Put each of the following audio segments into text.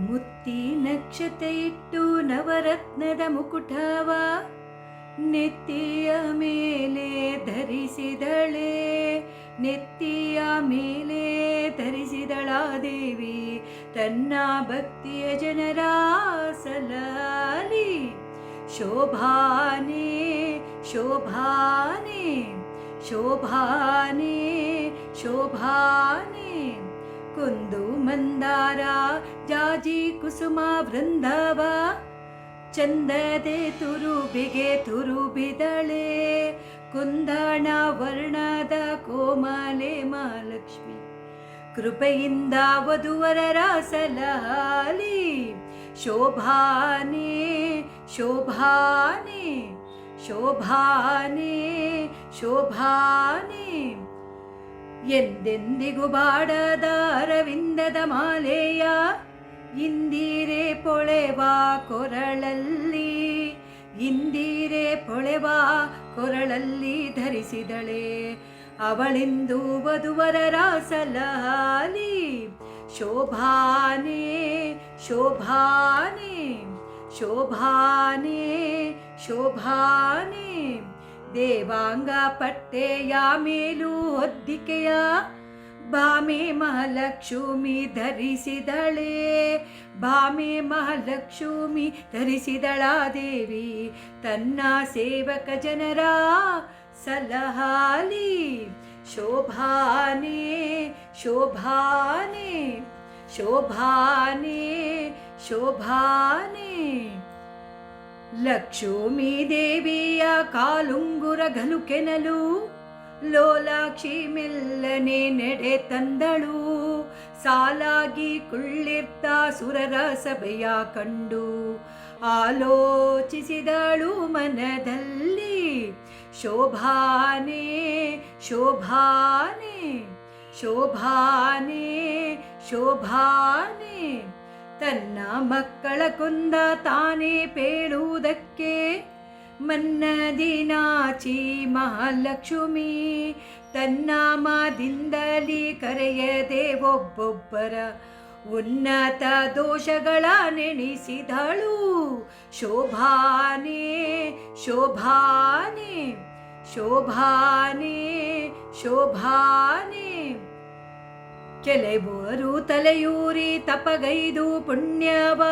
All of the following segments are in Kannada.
ಮುತ್ತಿ ನಕ್ಷತೆ ಇಟ್ಟು ನವರತ್ನದ ಮುಕುಟವ ನೆತ್ತಿಯ ಮೇಲೆ ಧರಿಸಿದಳೆ ನೆತ್ತಿಯ ಮೇಲೆ ಧರಿಸಿದಳ ದೇವಿ ತನ್ನ ಭಕ್ತಿಯ ಜನರ ಸಲಾಲಿ ಶೋಭಾನೆ ಶೋಭಾನೆ ಶೋಭಾನೆ ಶೋಭಾನೆ ಕುಂದು ಮಂದಾರ ಜಾಜಿ ಕುಸುಮ ವೃಂದವ ಚಂದದೆ ತುರುಬಿಗೆ ತುರುಬಿದಳೆ ಕುಂದಣ ವರ್ಣದ ಕೋಮಲೆ ಮಹಾಲಕ್ಷ್ಮಿ ಕೃಪೆಯಿಂದ ವಧುವರರ ಸಲಹಾಲಿ ಶೋಭಾನೆ ಶೋಭಾನೆ ಶೋಭಾನೆ ಶೋಭಾನೆ ಎಂದೆಂದಿಗೂ ಬಾಡದ ಅರವಿಂದದ ಮಾಲೆಯ ಇಂದಿರೆ ಪೊಳೆವಾ ಕೊರಳಲ್ಲಿ, ಇಂದಿರೆ ಪೊಳೆವಾ ಕೊರಳಲ್ಲಿ ಧರಿಸಿದಳೆ. ಅವಳಿಂದು ವಧುವರರ ಸಲಹಾಲಿ ಶೋಭಾನೆ ಶೋಭಾನೆ ಶೋಭಾನೆ ಶೋಭಾನೆ. ದೇವಾಂಗ ಪಟ್ಟೆಯ ಮೇಲೂ ಹೊದ್ದಿಕೆಯ ಬಾಮೆ ಮಹಾಲಕ್ಷ್ಮಿ ಧರಿಸಿದಳೆ ಬಾಮೆ ಮಹಾಲಕ್ಷ್ಮಿ ಧರಿಸಿದಳ ದೇವಿ, ತನ್ನ ಸೇವಕ ಜನರ ಸಲಹಾಲಿ, ಶೋಭಾನೆ ಶೋಭಾನೆ ಶೋಭಾನೆ ಶೋಭಾನೆ. ಲಕ್ಷ್ಮೀ ದೇವಿಯ ಕಾಲುಂಗುರ ಗಲುಕೆನಲು ಲೋಲಾಕ್ಷಿ ಮೆಲ್ಲನೆ ನೆಡೆ ತಂದಳು. ಸಾಲಾಗಿ ಕುಳ್ಳಿರ್ತ ಸುರರ ಸಭೆಯ ಕಂಡು ಆಲೋಚಿಸಿದಳು ಮನದಲ್ಲಿ, ಶೋಭಾನೆ ಶೋಭಾನೆ ಶೋಭಾನೆ ಶೋಭಾನೆ. ತನ್ನ ಮಕ್ಕಳ ಕೊಂದ ತಾನೇ ಪೇಳುವುದಕ್ಕೆ ಮನ್ನದಿನಾಚಿ ಮಹಾಲಕ್ಷ್ಮಿ ತನ್ನಾಮದಿಂದಲಿ ಕರೆಯದೆ ಒಬ್ಬೊಬ್ಬರ ಉನ್ನತ ದೋಷಗಳ ನೆನೆಸಿದಳು. ಶೋಭಾನೆ ಶೋಭಾನೆ ಶೋಭಾನೆ ಶೋಭಾನೆ. ಕೆಲವರು ತಲೆಯೂರಿ ತಪಗೈದು ಪುಣ್ಯವ,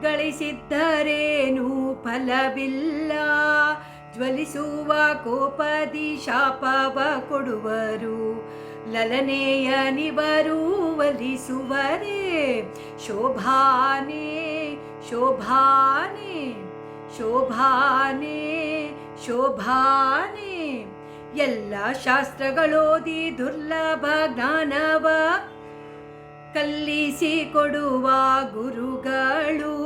ಗಳಿಸಿದ್ದರೇನು ಫಲವಿಲ್ಲ. ಜ್ವಲಿಸುವ ಕೋಪದಿ ಶಾಪವ ಕೊಡುವರು, ಲಲನೆಯ ನಿವರು ಒಲಿಸುವರೇ ಶೋಭಾನೆ ಶೋಭಾನೆ ಶೋಭಾನೆ ಶೋಭಾನೆ. ಎಲ್ಲ ಶಾಸ್ತ್ರಗಳೋದಿ ದುರ್ಲಭ ಜ್ಞಾನವ, ಕಲ್ಲಿಸಿ ಕೊಡುವ ಗುರುಗಳು.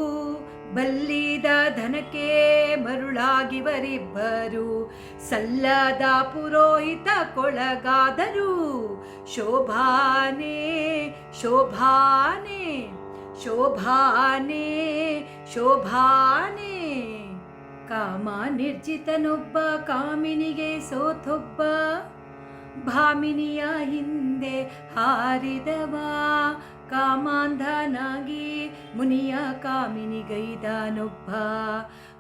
ಬಲ್ಲಿದ ಧನಕ್ಕೆ ಮರುಳಾಗಿವರಿಬ್ಬರು, ಸಲ್ಲದ ಪುರೋಹಿತ ಕೊಳಗಾದರು. ಶೋಭಾನೆ ಶೋಭಾನೆ ಶೋಭಾನೆ ಶೋಭಾನೆ. ಕಾಮ ನಿರ್ಜಿತನೊಬ್ಬ, ಕಾಮಿನಿಗೆ ಸೋತೊಬ್ಬ, ಭಾಮಿನಿಯ ಹಿಂದೆ ಹಾರಿದವ. ಕಾಮಾಂಧನಾಗಿ ಮುನಿಯ ಕಾಮಿನಿಗೈದಾನೊಬ್ಬ.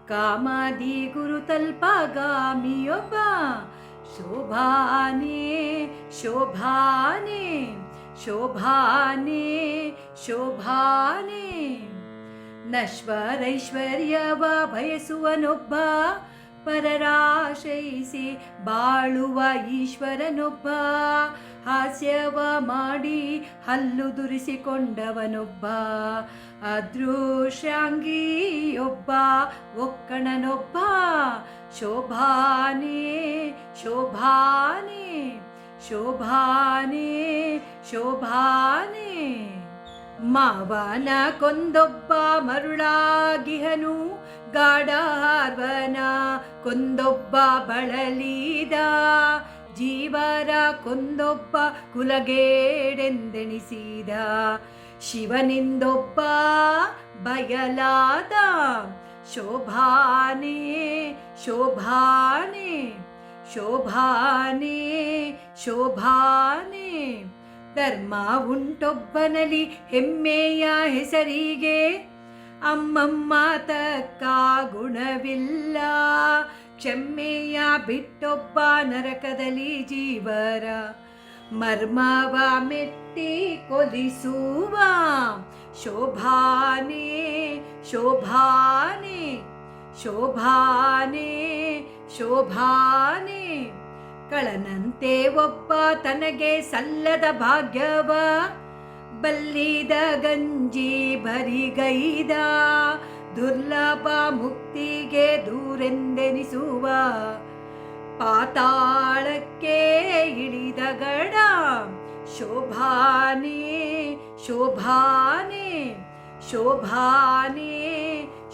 ಕಾಮಾದಿ ಗುರು ತಲ್ಪಗಾಮಿಯೊಬ್ಬ. ಶೋಭಾನೆ ಶೋಭಾನೆ ಶೋಭಾನೆ ಶೋಭಾನೆ. ನಶ್ವರೈಶ್ವರ್ಯವ ಬಯಸುವನೊಬ್ಬ, ಪರರಾಶಯಿಸಿ ಬಾಳುವ ಈಶ್ವರನೊಬ್ಬ, ಹಾಸ್ಯವ ಮಾಡಿ ಹಲ್ಲು ದುರಿಸಿಕೊಂಡವನೊಬ್ಬ ಅದೃಶ್ಯಾಂಗಿಯೊಬ್ಬ ಒಕ್ಕಣನೊಬ್ಬ, ಶೋಭಾನೆ ಶೋಭಾನೆ ಶೋಭಾನೆ ಶೋಭಾನೆ. ಮಾವನ ಕೊಂದೊಬ್ಬ ಮರುಳಾಗಿಹನು, ಗಾಢಾರ್ವನ ಕೊಂದೊಬ್ಬ ಬಳಲೀದ. ಜೀವರ ಕೊಂದೊಬ್ಬ ಕುಲಗೇಡೆಂದೆಣಿಸಿದ. ಶಿವನಿಂದೊಬ್ಬ ಬಯಲಾದ. ಶೋಭಾನೆ ಶೋಭಾನೆ ಶೋಭಾನೆ ಶೋಭಾನೆ. ಧರ್ಮ ಉಂಟೊಬ್ಬನಲಿ ಹೆಮ್ಮೆಯ ಹೆಸರಿಗೆ. ಅಮ್ಮಮ್ಮ ತಕ್ಕ ಗುಣವಿಲ್ಲ. ಕ್ಷಮೆಯ ಬಿಟ್ಟೊಬ್ಬ ನರಕದಲ್ಲಿ ಜೀವರ. ಮರ್ಮವ ಮೆಟ್ಟಿ ಕೊಲಿಸುವ. ಶೋಭಾನೆ ಶೋಭಾನೆ ಶೋಭಾನೆ ಶೋಭಾನೆ. ಕಳನಂತೆ ಒಬ್ಬ ತನಗೆ ಸಲ್ಲದ ಭಾಗ್ಯವ? ಬಲ್ಲಿದ ಗಂಜಿ ಬರಿಗೈದ ದುರ್ಲಭ ಮುಕ್ತಿಗೆ ದೂರೆಂದೆನಿಸುವ? ಪಾತಾಳಕ್ಕೆ ಇಳಿದ ಗಡ ಶೋಭಾನಿ ಶೋಭಾನಿ ಶೋಭಾನಿ,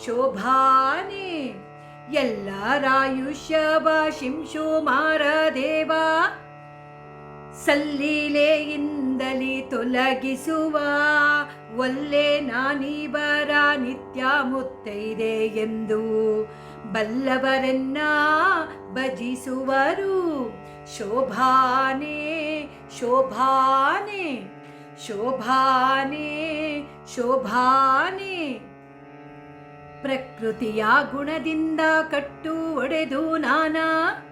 ಶೋಭಾನೆ. ಎಲ್ಲರಾಯುಷ್ಯವ ಶಿಂಶು ಮಾರದೇವ ಸಲ್ಲೀಲೆಯಿಂದಲಿ ತೊಲಗಿಸುವ, ಒಲ್ಲೆ ನಾನಿವರ ನಿತ್ಯ ಮುತ್ತೈದೆ ಎಂದು ಬಲ್ಲವರನ್ನ ಭಜಿಸುವರು. ಶೋಭಾನೆ ಶೋಭಾನೆ ಶೋಭಾನೆ ಶೋಭಾನೆ. ಪ್ರಕೃತಿಯ ಗುಣದಿಂದ ಕಟ್ಟು ಒಡೆದು ನಾನಾ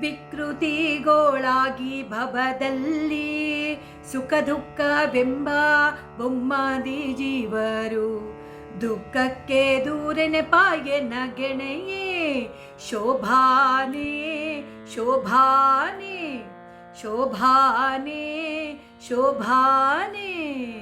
ವಿಕೃತಿಗೋಳಾಗಿ ಭವದಲ್ಲಿ ಸುಖ ದುಃಖವೆಂಬ ಬೊಮ್ಮಾದಿ ಜೀವರು. ದುಃಖಕ್ಕೆ ದೂರನೆ ಪಾಯನ ಗೆಣೆಯೇ, ಶೋಭಾನೆ ಶೋಭಾನೆ ಶೋಭಾನೆ ಶೋಭಾನೆ.